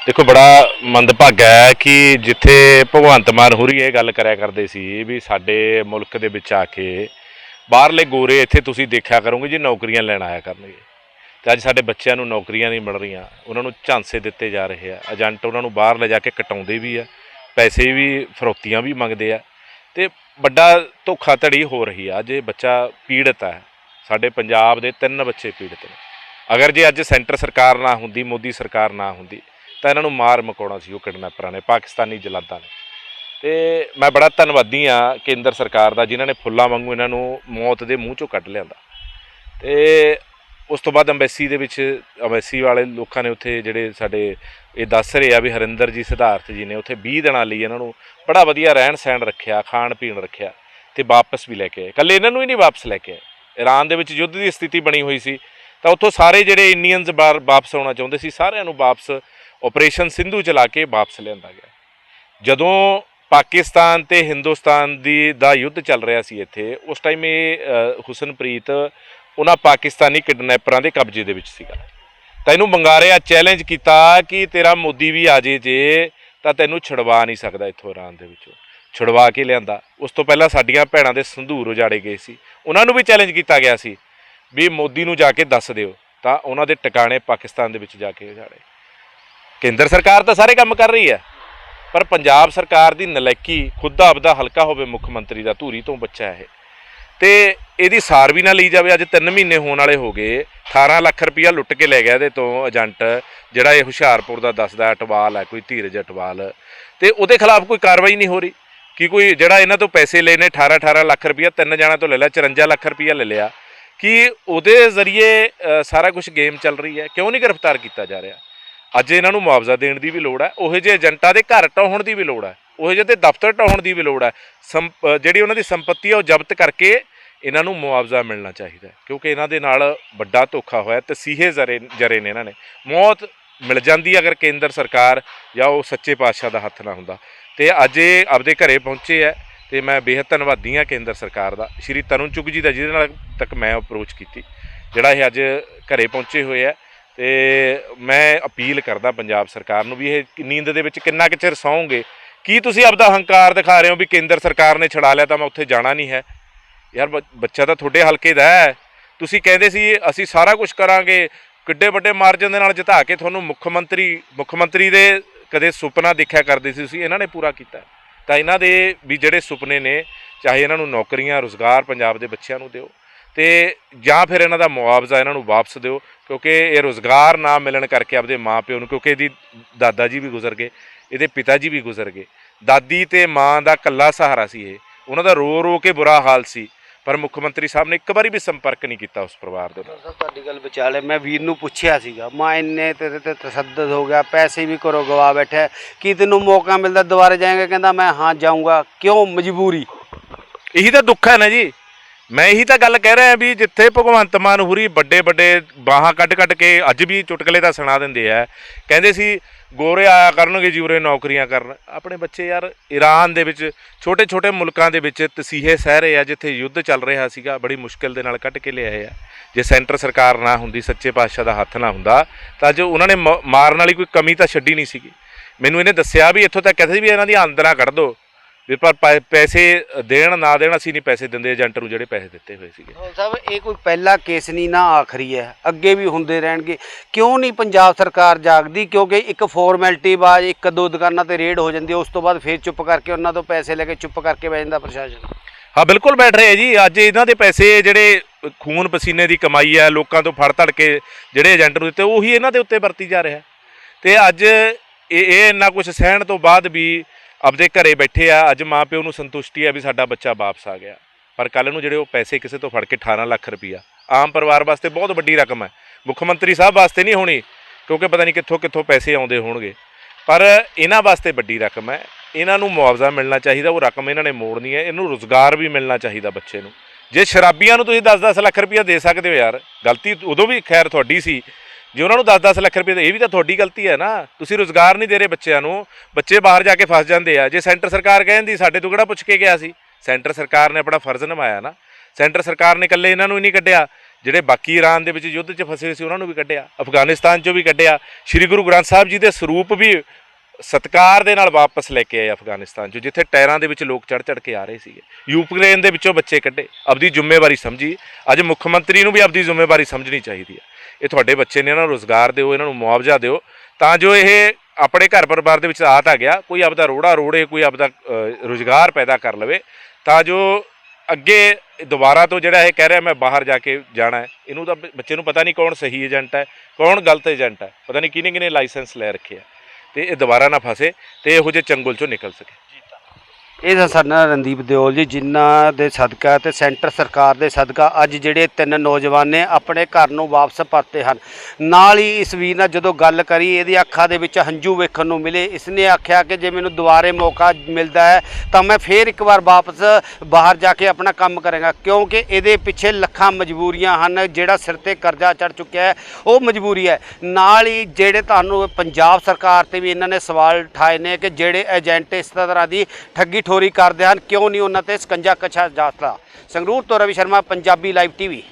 ਦੇਖੋ, ਬੜਾ ਮੰਦਭਾਗਾ ਹੈ ਕਿ ਜਿੱਥੇ ਭਗਵੰਤ ਮਾਨ ਹੁਰੀ ਇਹ ਗੱਲ ਕਰਿਆ ਕਰਦੇ ਸੀ ਵੀ ਸਾਡੇ ਮੁਲਕ ਦੇ ਵਿੱਚ ਆ ਕੇ ਬਾਹਰਲੇ ਗੋਰੇ ਇੱਥੇ ਤੁਸੀਂ ਦੇਖਿਆ ਕਰੋਗੇ ਜੀ ਨੌਕਰੀਆਂ ਲੈਣ ਆਇਆ ਕਰਨਗੇ। ਤੇ ਅੱਜ ਸਾਡੇ ਬੱਚਿਆਂ ਨੂੰ ਨੌਕਰੀਆਂ ਨਹੀਂ ਮਿਲ ਰਹੀਆਂ। ਉਹਨਾਂ ਨੂੰ ਝਾਂਸੇ ਦਿੱਤੇ ਜਾ ਰਹੇ ਆ। ਏਜੰਟ ਉਹਨਾਂ ਨੂੰ ਬਾਹਰ ਲੈ ਜਾ ਕੇ ਕਟਾਉਂਦੇ ਵੀ ਆ। ਪੈਸੇ ਵੀ, ਫਰੋਤੀਆਂ ਵੀ ਮੰਗਦੇ ਆ। ਤੇ ਵੱਡਾ ਧੋਖਾਧੜੀ ਹੋ ਰਹੀ ਆ। ਜੇ ਬੱਚਾ ਪੀੜਤ ਹੈ ਸਾਡੇ ਪੰਜਾਬ ਦੇ ਤਿੰਨ ਬੱਚੇ ਪੀੜਤ ਨੇ। ਅਗਰ ਜੇ ਅੱਜ ਸੈਂਟਰ ਸਰਕਾਰ ਨਾ ਹੁੰਦੀ, ਮੋਦੀ ਸਰਕਾਰ ਨਾ ਹੁੰਦੀ ਤਾਂ ਇਹਨਾਂ ਨੂੰ ਮਾਰ ਮਕਾਉਣਾ ਸੀ ਉਹ ਕਿਡਨੈਪਰਾਂ ਨੇ, ਪਾਕਿਸਤਾਨੀ ਜਲਾਦਾਂ ਨੇ। ਤੇ ਮੈਂ ਬੜਾ ਧੰਨਵਾਦੀ ਆ ਕੇਂਦਰ ਸਰਕਾਰ ਦਾ, ਜਿਨ੍ਹਾਂ ਨੇ ਫੁੱਲਾਂ ਵਾਂਗੂ ਇਹਨਾਂ ਨੂੰ ਮੌਤ ਦੇ ਮੂੰਹ ਚੋਂ ਕੱਢ ਲਿਆਂਦਾ। ਤੇ ਉਸ ਤੋਂ ਬਾਅਦ ਅੰਬੈਸੀ ਦੇ ਵਿੱਚ, ਅੰਬੈਸੀ ਵਾਲੇ ਲੋਕਾਂ ਨੇ ਉੱਥੇ ਜਿਹੜੇ ਸਾਡੇ, ਇਹ ਦੱਸ ਰਹੇ ਆ ਵੀ ਹਰਿੰਦਰ ਜੀ, ਸਿਧਾਰਥ ਜੀ ਨੇ ਉੱਥੇ 20 ਦਿਨਾਂ ਲਈ ਇਹਨਾਂ ਨੂੰ ਬੜਾ ਵਧੀਆ ਰਹਿਣ ਸਹਿਣ ਰੱਖਿਆ, ਖਾਣ ਪੀਣ ਰੱਖਿਆ ਤੇ ਵਾਪਸ ਵੀ ਲੈ ਕੇ ਆਏ। ਕੱਲੇ ਇਹਨਾਂ ਨੂੰ ਹੀ ਨਹੀਂ ਵਾਪਸ ਲੈ ਕੇ ਆਏ। ਈਰਾਨ ਦੇ ਵਿੱਚ ਯੁੱਧ ਦੀ ਸਥਿਤੀ ਬਣੀ ਹੋਈ ਸੀ, ਤਾਂ ਉੱਥੋਂ ਸਾਰੇ ਜਿਹੜੇ ਇੰਡੀਅਨਸ ਬਾਹਰ ਵਾਪਸ ਆਉਣਾ ਚਾਹੁੰਦੇ ਸੀ, ਸਾਰਿਆਂ ਨੂੰ ਵਾਪਸ ਆਪਰੇਸ਼ਨ ਸਿੰਧੂ ਚਲਾ ਕੇ ਵਾਪਸ ਲਿਆਂਦਾ ਗਿਆ। ਜਦੋਂ ਪਾਕਿਸਤਾਨ ਤੇ ਹਿੰਦੁਸਤਾਨ ਦੀ ਦਾ ਯੁੱਧ ਚੱਲ ਰਿਹਾ ਸੀ ਇੱਥੇ, ਉਸ ਟਾਈਮ ਇਹ ਹੁਸਨਪ੍ਰੀਤ ਉਹਨਾਂ ਪਾਕਿਸਤਾਨੀ ਕਿਡਨੈਪਰਾਂ ਦੇ ਕਬਜ਼ੇ ਦੇ ਵਿੱਚ ਸੀਗਾ। ਤਾਂ ਇਹਨੂੰ ਮੰਗਾਰਿਆ ਚੈਲੰਜ ਕੀਤਾ ਕਿ ਤੇਰਾ ਮੋਦੀ ਵੀ ਆ ਜੇ ਜੇ, ਤਾਂ ਤੈਨੂੰ ਛੁਡਵਾ ਨਹੀਂ ਸਕਦਾ ਇੱਥੋਂ ਇਰਾਨ ਦੇ ਵਿੱਚੋਂ। ਛੁਡਵਾ ਕੇ ਲਿਆਂਦਾ। ਉਸ ਤੋਂ ਪਹਿਲਾਂ ਸਾਡੀਆਂ ਭੈਣਾਂ ਦੇ ਸੰਧੂਰ ਉਜਾੜੇ ਗਏ ਸੀ। ਉਹਨਾਂ ਨੂੰ ਵੀ ਚੈਲੰਜ ਕੀਤਾ ਗਿਆ ਸੀ ਵੀ ਮੋਦੀ ਨੂੰ ਜਾ ਕੇ ਦੱਸ ਦਿਓ। ਤਾਂ ਉਹਨਾਂ ਦੇ ਟਿਕਾਣੇ ਪਾਕਿਸਤਾਨ ਦੇ ਵਿੱਚ ਜਾ ਕੇ ਉਜਾੜੇ। ਕੇਂਦਰ ਸਰਕਾਰ ਤਾਂ ਸਾਰੇ ਕੰਮ ਕਰ ਰਹੀ ਹੈ, ਪਰ ਪੰਜਾਬ ਸਰਕਾਰ ਦੀ ਨਲੈਕੀ ਖੁਦ ਦਾ ਆਪਦਾ ਹਲਕਾ ਹੋਵੇ ਮੁੱਖ ਮੰਤਰੀ ਦਾ ਧੂਰੀ ਤੋਂ ਬੱਚਾ ਇਹ। ਤੇ ਇਹਦੀ ਸਾਰ ਵੀ ਨਾ ਲਈ ਜਾਵੇ, ਅੱਜ 3 ਮਹੀਨੇ ਹੋਣ ਵਾਲੇ ਹੋ ਗਏ 18 ਲੱਖ ਰੁਪਇਆ ਲੁੱਟ ਕੇ ਲੈ ਗਿਆ ਇਹਦੇ ਤੋਂ ਏਜੰਟ, ਜਿਹੜਾ ਇਹ ਹੁਸ਼ਿਆਰਪੁਰ ਦਾ ਦੱਸਦਾ ਅਟਵਾਲ ਹੈ, ਕੋਈ ਧੀਰਜ ਅਟਵਾਲ। ਤੇ ਉਹਦੇ ਖਿਲਾਫ ਕੋਈ ਕਾਰਵਾਈ ਨਹੀਂ ਹੋ ਰਹੀ, ਕਿ ਕੋਈ ਜਿਹੜਾ ਇਹਨਾਂ ਤੋਂ ਪੈਸੇ ਲਏ ਨੇ 18 18 ਲੱਖ ਰੁਪਇਆ, ਤਿੰਨ ਜਣਾਂ ਤੋਂ ਲੈ ਲਿਆ 54 ਲੱਖ ਰੁਪਇਆ ਲੈ ਲਿਆ, ਕਿ ਉਹਦੇ ਜ਼ਰੀਏ ਸਾਰਾ ਕੁਝ ਗੇਮ ਚੱਲ ਰਹੀ ਹੈ, ਕਿਉਂ ਨਹੀਂ ਗ੍ਰਿਫਤਾਰ ਕੀਤਾ ਜਾ ਰਿਹਾ? ਅੱਜ ਇਹਨਾਂ ਨੂੰ ਮੁਆਵਜ਼ਾ ਦੇਣ ਦੀ ਵੀ ਲੋੜ ਹੈ, ਉਹੋ ਜਿਹੇ ਏਜੰਟਾਂ ਦੇ ਘਰ ਢਾਉਣ ਦੀ ਵੀ ਲੋੜ ਹੈ, ਉਹੋ ਜਿਹੇ ਦੇ ਦਫ਼ਤਰ ਢਾਉਣ ਦੀ ਵੀ ਲੋੜ ਹੈ, ਸੰਪ- ਜਿਹੜੀ ਉਹਨਾਂ ਦੀ ਸੰਪਤੀ ਹੈ ਉਹ ਜ਼ਬਤ ਕਰਕੇ ਇਹਨਾਂ ਨੂੰ ਮੁਆਵਜ਼ਾ ਮਿਲਣਾ ਚਾਹੀਦਾ ਕਿਉਂਕਿ ਇਹਨਾਂ ਦੇ ਨਾਲ ਵੱਡਾ ਧੋਖਾ ਹੋਇਆ ਤਸੀਹੇ ਜ਼ਰੇ, ਜਰੇ ਨੇ ਇਹਨਾਂ ਨੇ, ਮੌਤ ਮਿਲ ਜਾਂਦੀ ਅਗਰ ਕੇਂਦਰ ਸਰਕਾਰ ਜਾਂ ਉਹ ਸੱਚੇ ਪਾਤਸ਼ਾਹ ਦਾ ਹੱਥ ਨਾ ਹੁੰਦਾ, ਤੇ ਅੱਜ ਇਹ ਆਪਦੇ ਘਰੇ ਪਹੁੰਚੇ ਹੈ, ਤੇ ਮੈਂ ਬੇਹੱਦ ਧੰਨਵਾਦੀ ਹਾਂ ਕੇਂਦਰ ਸਰਕਾਰ ਦਾ, ਸ਼੍ਰੀ ਤਰੁਣ ਚੁੱਗ ਜੀ ਦਾ ਜਿਹਦੇ ਨਾਲ ਤੱਕ ਮੈਂ ਅਪਰੋਚ ਕੀਤੀ, ਜਿਹੜਾ ਇਹ ਅੱਜ ਘਰੇ ਪਹੁੰਚੇ ਹੋਏ ਆ ਤੇ ਮੈਂ ਅਪੀਲ ਕਰਦਾ ਪੰਜਾਬ ਸਰਕਾਰ ਨੂੰ ਵੀ ਇਹ ਨੀਂਦ ਦੇ ਵਿੱਚ ਕਿੰਨਾ ਕੁ ਚਿਰ ਸੌਂਗੇ। ਕੀ ਤੁਸੀਂ ਆਪਦਾ ਹੰਕਾਰ ਦਿਖਾ ਰਹੇ ਹੋ ਵੀ ਕੇਂਦਰ ਸਰਕਾਰ ਨੇ ਛਡਾ ਲਿਆ ਤਾਂ ਮੈਂ ਉੱਥੇ ਜਾਣਾ ਨਹੀਂ ਹੈ? ਯਾਰ ਬ- ਬੱਚਾ ਤਾਂ ਤੁਹਾਡੇ ਹਲਕੇ ਦਾ ਹੈ। ਤੁਸੀਂ ਕਹਿੰਦੇ ਸੀ ਅਸੀਂ ਸਾਰਾ ਕੁਝ ਕਰਾਂਗੇ। ਕਿੱਡੇ ਵੱਡੇ ਮਾਰਜਨ ਦੇ ਨਾਲ ਜਿਤਾ ਕੇ ਤੁਹਾਨੂੰ ਮੁੱਖ ਮੰਤਰੀ ਮੁੱਖ ਮੰਤਰੀ ਦੇ ਕਦੇ ਸੁਪਨਾ ਦੇਖਿਆ ਕਰਦੇ ਸੀ ਤੁਸੀਂ, ਇਹਨਾਂ ਨੇ ਪੂਰਾ ਕੀਤਾ। ਤਾਂ ਇਹਨਾਂ ਦੇ ਵੀ ਜਿਹੜੇ ਸੁਪਨੇ ਨੇ, ਚਾਹੇ ਇਹਨਾਂ ਨੂੰ ਨੌਕਰੀਆਂ, ਰੋਜ਼ਗਾਰ ਪੰਜਾਬ ਦੇ ਬੱਚਿਆਂ ਨੂੰ ਦਿਓ। ਤੇ ਜਾਂ ਫਿਰ ਇਹਨਾਂ ਦਾ ਮੁਆਵਜ਼ਾ ਇਹਨਾਂ ਨੂੰ ਵਾਪਸ ਦਿਓ ਕਿਉਂਕਿ ਇਹ ਰੋਜ਼ਗਾਰ ਨਾ ਮਿਲਣ ਕਰਕੇ ਆਪਦੇ ਮਾਪਿਓ ਨੂੰ ਕਿਉਂਕਿ ਇਹਦੀ ਦਾਦਾ ਜੀ ਵੀ ਗੁਜ਼ਰ ਗਏ ਇਹਦੇ ਪਿਤਾ ਜੀ ਵੀ ਗੁਜ਼ਰ ਗਏ। ਦਾਦੀ ਤੇ ਮਾਂ ਦਾ ਕੱਲਾ ਸਹਾਰਾ ਸੀ ਇਹ। ਉਹਨਾਂ ਦਾ ਰੋ ਰੋ ਕੇ ਬੁਰਾ ਹਾਲ ਸੀ ਪਰ ਮੁੱਖ ਮੰਤਰੀ ਸਾਹਿਬ ਨੇ ਇੱਕ ਵਾਰੀ ਵੀ ਸੰਪਰਕ ਨਹੀਂ ਕੀਤਾ ਉਸ ਪਰਿਵਾਰ ਦੇ ਨਾਲ। ਸਰ ਤੁਹਾਡੀ ਗੱਲ ਵਿਚਾ ਲੈ ਮੈਂ ਵੀਰ ਨੂੰ ਪੁੱਛਿਆ ਸੀਗਾ ਮੈਂ ਇੰਨੇ ਤੇਰੇ ਤੇ ਤਸੱਦਦ ਹੋ ਗਿਆ ਪੈਸੇ ਵੀ ਕਰੋ ਗਵਾ ਬੈਠਾ ਕੀ ਤੈਨੂੰ ਮੌਕਾ ਮਿਲਦਾ ਦੁਬਾਰਾ ਜਾਏਗਾ? ਕਹਿੰਦਾ ਮੈਂ ਹਾਂ ਜਾਊਂਗਾ ਕਿਉਂ ਮਜਬੂਰੀ? ਇਹੀ ਤਾਂ ਦੁੱਖ ਹੈ ਨਾ ਜੀ। ਮੈਂ ਇਹੀ ਤਾਂ ਗੱਲ ਕਹਿ ਰਿਹਾ ਵੀ ਜਿੱਥੇ ਭਗਵੰਤ ਮਾਨ ਹੁਰੀ ਵੱਡੇ ਵੱਡੇ ਬਾਹਾਂ ਕੱਢ ਕੱਢ ਕੇ ਅੱਜ ਵੀ ਚੁਟਕਲੇ ਤਾਂ ਸੁਣਾ ਦਿੰਦੇ ਆ, ਕਹਿੰਦੇ ਸੀ ਗੋਰੇ ਆਇਆ ਕਰਨਗੇ ਜੀ ਉਰੇ ਨੌਕਰੀਆਂ ਕਰਨ। ਆਪਣੇ ਬੱਚੇ ਯਾਰ ਈਰਾਨ ਦੇ ਵਿੱਚ, ਛੋਟੇ ਛੋਟੇ ਮੁਲਕਾਂ ਦੇ ਵਿੱਚ ਤਸੀਹੇ ਸਹਿ ਰਹੇ ਆ, ਜਿੱਥੇ ਯੁੱਧ ਚੱਲ ਰਿਹਾ ਸੀਗਾ, ਬੜੀ ਮੁਸ਼ਕਿਲ ਦੇ ਨਾਲ ਕੱਢ ਕੇ ਲਿਆਏ ਆ। ਜੇ ਸੈਂਟਰ ਸਰਕਾਰ ਨਾ ਹੁੰਦੀ, ਸੱਚੇ ਪਾਤਸ਼ਾਹ ਦਾ ਹੱਥ ਨਾ ਹੁੰਦਾ, ਤਾਂ ਜੋ ਉਹਨਾਂ ਨੇ ਮ- ਮਾਰਨ ਵਾਲੀ ਕੋਈ ਕਮੀ ਤਾਂ ਛੱਡੀ ਨਹੀਂ ਸੀਗੀ। ਮੈਨੂੰ ਇਹਨੇ ਦੱਸਿਆ ਵੀ ਇੱਥੋਂ ਤੱਕ, ਕਹਿੰਦੇ ਸੀ ਵੀ ਇਹਨਾਂ ਦੀਆਂ ਆਮਦਨਾਂ ਕੱਢ ਦਿਓ ਵੀ ਪਰ ਪੈ- ਪੈਸੇ ਦੇਣ ਨਾ ਦੇਣ ਅਸੀਂ ਨਹੀਂ ਪੈਸੇ ਦਿੰਦੇ ਏਜੰਟ ਨੂੰ ਜਿਹੜੇ ਪੈਸੇ ਦਿੱਤੇ ਹੋਏ ਸੀਗੇ। ਸਾਹਿਬ ਇਹ ਕੋਈ ਪਹਿਲਾ ਕੇਸ ਨਹੀਂ ਨਾ ਆਖਰੀ ਹੈ। ਅੱਗੇ ਵੀ ਹੁੰਦੇ ਰਹਿਣਗੇ। ਕਿਉਂ ਨਹੀਂ ਪੰਜਾਬ ਸਰਕਾਰ ਜਾਗਦੀ? ਕਿਉਂਕਿ ਇੱਕ ਫਾਰਮੈਲਿਟੀ ਬਾਅਦ ਇੱਕ ਦੋ ਦੁਕਾਨਾਂ ਤੇ ਰੇਡ ਹੋ ਜਾਂਦੀ ਹੈ ਉਸ ਤੋਂ ਬਾਅਦ ਫੇਰ ਚੁੱਪ ਕਰਕੇ ਉਹਨਾਂ ਤੋਂ ਪੈਸੇ ਲੈ ਕੇ ਚੁੱਪ ਕਰਕੇ ਬਹਿ ਜਾਂਦਾ ਪ੍ਰਸ਼ਾਸਨ। ਹਾਂ ਬਿਲਕੁਲ ਬੈਠ ਰਹੇ ਆ ਜੀ। ਅੱਜ ਇਹਨਾਂ ਦੇ ਪੈਸੇ ਜਿਹੜੇ ਖੂਨ ਪਸੀਨੇ ਦੀ ਕਮਾਈ ਹੈ ਲੋਕਾਂ ਤੋਂ ਫੜ ਧੜ ਕੇ ਜਿਹੜੇ ਏਜੰਟ ਨੂੰ ਦਿੱਤੇ ਉਹੀ ਇਹਨਾਂ ਦੇ ਉੱਤੇ ਵਰਤੀ ਜਾ ਰਿਹਾ। ਤੇ ਅੱਜ ਇਹ ਇਹ ਇੰਨਾ ਕੁਝ ਸਹਿਣ ਤੋਂ ਬਾਅਦ ਵੀ ਆਪਦੇ ਘਰੇ ਬੈਠੇ ਆ, ਅੱਜ ਮਾਂ ਪਿਓ ਨੂੰ ਸੰਤੁਸ਼ਟੀ ਆ ਵੀ ਸਾਡਾ ਬੱਚਾ ਵਾਪਸ ਆ ਗਿਆ। ਪਰ ਕੱਲ ਨੂੰ ਜਿਹੜੇ ਉਹ ਪੈਸੇ ਕਿਸੇ ਤੋਂ ਫੜ ਕੇ 18 ਲੱਖ ਰੁਪਈਆ। ਆਮ ਪਰਿਵਾਰ ਵਾਸਤੇ ਬਹੁਤ ਵੱਡੀ ਰਕਮ ਹੈ। ਮੁੱਖ ਮੰਤਰੀ ਸਾਹਿਬ ਵਾਸਤੇ ਨਹੀਂ ਹੋਣੀ, ਕਿਉਂਕਿ ਪਤਾ ਨਹੀਂ ਕਿੱਥੋਂ ਕਿੱਥੋਂ ਪੈਸੇ ਆਉਂਦੇ ਹੋਣਗੇ। ਪਰ ਇਹਨਾਂ ਵਾਸਤੇ ਵੱਡੀ ਰਕਮ ਹੈ। ਇਹਨਾਂ ਨੂੰ ਮੁਆਵਜ਼ਾ ਮਿਲਣਾ ਚਾਹੀਦਾ, ਉਹ ਰਕਮ ਇਹਨਾਂ ਨੇ ਮੋੜਨੀ ਹੈ। ਇਹਨੂੰ ਰੋਜ਼ਗਾਰ ਵੀ ਮਿਲਣਾ ਚਾਹੀਦਾ ਬੱਚੇ ਨੂੰ। ਜੇ ਸ਼ਰਾਬੀਆਂ ਨੂੰ ਤੁਸੀਂ 10-10 ਲੱਖ ਰੁਪਈਆ ਦੇ ਸਕਦੇ ਹੋ ਯਾਰ, ਗਲਤੀ ਉਦੋਂ ਵੀ ਖੈਰ ਤੁਹਾਡੀ ਸੀ ਜੇ ਉਹਨਾਂ ਨੂੰ 10-10 ਲੱਖ ਰੁਪਏ ਦੇ, ਇਹ ਵੀ ਤਾਂ ਤੁਹਾਡੀ ਗਲਤੀ ਹੈ ਨਾ। ਤੁਸੀਂ ਰੋਜ਼ਗਾਰ ਨਹੀਂ ਦੇ ਰਹੇ ਬੱਚਿਆਂ ਨੂੰ। ਬੱਚੇ ਬਾਹਰ ਜਾ ਕੇ ਫਸ ਜਾਂਦੇ ਆ। ਜੇ ਸੈਂਟਰ ਸਰਕਾਰ ਕਹਿੰਦੀ ਸਾਡੇ ਤੋਂ ਕਿਹੜਾ ਪੁੱਛ ਕੇ ਗਿਆ ਸੀ? ਸੈਂਟਰ ਸਰਕਾਰ ਨੇ ਆਪਣਾ ਫਰਜ਼ ਨਿਭਾਇਆ ਨਾ। ਸੈਂਟਰ ਸਰਕਾਰ ਨੇ ਇਕੱਲੇ ਇਹਨਾਂ ਨੂੰ ਹੀ ਨਹੀਂ ਕੱਢਿਆ। ਜਿਹੜੇ ਬਾਕੀ ਈਰਾਨ ਦੇ ਵਿੱਚ ਯੁੱਧ 'ਚ ਫਸੇ ਸੀ, ਉਹਨਾਂ ਨੂੰ ਵੀ ਕੱਢਿਆ। ਅਫਗਾਨਿਸਤਾਨ 'ਚੋਂ ਵੀ ਕੱਢਿਆ। ਸ੍ਰੀ ਗੁਰੂ ਗ੍ਰੰਥ ਸਾਹਿਬ ਜੀ ਦੇ ਸਰੂਪ ਵੀ ਸਤਕਾਰ ਦੇ ਨਾਲ ਵਾਪਸ ਲੈ ਕੇ ਆਏ ਅਫਗਾਨਿਸਤਾਨ 'ਚੋਂ, ਜਿੱਥੇ ਟਾਇਰਾਂ ਦੇ ਵਿੱਚ ਲੋਕ ਚੜ ਚੜ ਕੇ ਆ ਰਹੇ ਸੀਗੇ। ਯੂਕਰੇਨ ਦੇ ਵਿੱਚੋਂ ਬੱਚੇ ਕੱਢੇ। ਆਪਦੀ ਜ਼ਿੰਮੇਵਾਰੀ ਸਮਝੀ। ਅੱਜ ਮੁੱਖ ਮੰਤਰੀ ਨੂੰ ਵੀ ਆਪਦੀ ਜ਼ਿੰਮੇਵਾਰੀ ਸਮਝਣੀ ਚਾਹੀਦੀ ਹੈ। ਇਹ ਤੁਹਾਡੇ ਬੱਚੇ ਨੇ ਇਹਨਾਂ ਨੂੰ ਰੋਜ਼ਗਾਰ ਦਿਓ ਇਹਨਾਂ ਨੂੰ ਮੁਆਵਜ਼ਾ ਦਿਓ। ਤਾਂ ਜੋ ਇਹ ਆਪਣੇ ਘਰ ਪਰਿਵਾਰ ਦੇ ਵਿੱਚ ਆਤ ਆ ਗਿਆ ਕੋਈ ਆਪਦਾ ਰੋੜਾ ਰੋੜੇ ਕੋਈ ਆਪਦਾ ਅ, ਰੋਜ਼ਗਾਰ ਪੈਦਾ ਕਰ ਲਵੇ ਤਾਂ ਜੋ ਅੱਗੇ ਦੁਬਾਰਾ ਤੋਂ ਜਿਹੜਾ ਇਹ ਕਹਿ ਰਿਹਾ ਮੈਂ ਬਾਹਰ ਜਾ ਕੇ ਜਾਣਾ ਹੈ। ਇਹਨੂੰ ਤਾਂ ਬੱਚੇ ਨੂੰ ਪਤਾ ਨਹੀਂ ਕੌਣ ਸਹੀ ਏਜੰਟ ਹੈ ਕੌਣ ਗਲਤ ਏਜੰਟ ਹੈ ਪਤਾ ਨਹੀਂ ਕਿਹਨੇ ਕਿਹਨੇ ਲਾਇਸੈਂਸ ਲੈ ਰੱਖੇ ਆ। ਤੇ ਇਹ ਦੁਬਾਰਾ ਨਾ ਫਸੇ ਤੇ ਇਹੋ ਜਿਹੇ ਚੰਗਲ ਚੋਂ ਨਿਕਲ ਸਕੇ। ਇਹ ਤਾਂ ਸਾਡਾ ਰਣਦੀਪ ਦਿਓਲ ਜੀ, ਜਿਨ੍ਹਾਂ ਦੇ ਸਦਕਾ ਤੇ ਸੈਂਟਰ ਸਰਕਾਰ ਦੇ ਸਦਕਾ ਅੱਜ ਜਿਹੜੇ ਤਿੰਨ ਨੌਜਵਾਨ ਨੇ ਆਪਣੇ ਘਰ ਨੂੰ ਵਾਪਸ ਪਰਤੇ ਹਨ। ਨਾਲ ਹੀ ਇਸ ਵੀਰ ਨਾਲ ਜਦੋਂ ਗੱਲ ਕਰੀ, ਇਹਦੀ ਅੱਖਾਂ ਦੇ ਵਿੱਚ ਹੰਝੂ ਵੇਖਣ ਨੂੰ ਮਿਲੇ। ਇਸਨੇ ਆਖਿਆ ਕਿ ਜੇ ਮੈਨੂੰ ਦੁਬਾਰੇ ਮੌਕਾ ਮਿਲਦਾ ਹੈ, ਤਾਂ ਮੈਂ ਫੇਰ ਇੱਕ ਵਾਰ ਵਾਪਸ ਬਾਹਰ ਜਾ ਕੇ ਆਪਣਾ ਕੰਮ ਕਰਾਂਗਾ, ਕਿਉਂਕਿ ਇਹਦੇ ਪਿੱਛੇ ਲੱਖਾਂ ਮਜਬੂਰੀਆਂ ਹਨ। ਜਿਹੜਾ ਸਿਰ ਤੇ ਕਰਜ਼ਾ ਚੜ ਚੁੱਕਿਆ ਹੈ, ਉਹ ਮਜਬੂਰੀ ਹੈ। ਨਾਲ ਹੀ ਜਿਹੜੇ ਤੁਹਾਨੂੰ ਪੰਜਾਬ ਸਰਕਾਰ ਤੇ ਵੀ ਇਹਨਾਂ ਨੇ ਸਵਾਲ ਉਠਾਏ ਨੇ ਕਿ ਜਿਹੜੇ ਏਜੰਟ ਇਸ ਤਰ੍ਹਾਂ ਦੀ ਠੱਗੀ ਠੋਰੀ ਕਰਦੇ ਹਨ। ਕਿਉਂ ਨਹੀਂ ਉਹਨਾਂ ਤੇ? ਸਕੰਜਾ ਕੱਛਾ ਜਾਂਦਾ ਸੰਗਰੂਰ ਤੋਂ ਰਵੀ ਸ਼ਰਮਾ, ਪੰਜਾਬੀ ਲਾਈਵ ਟੀਵੀ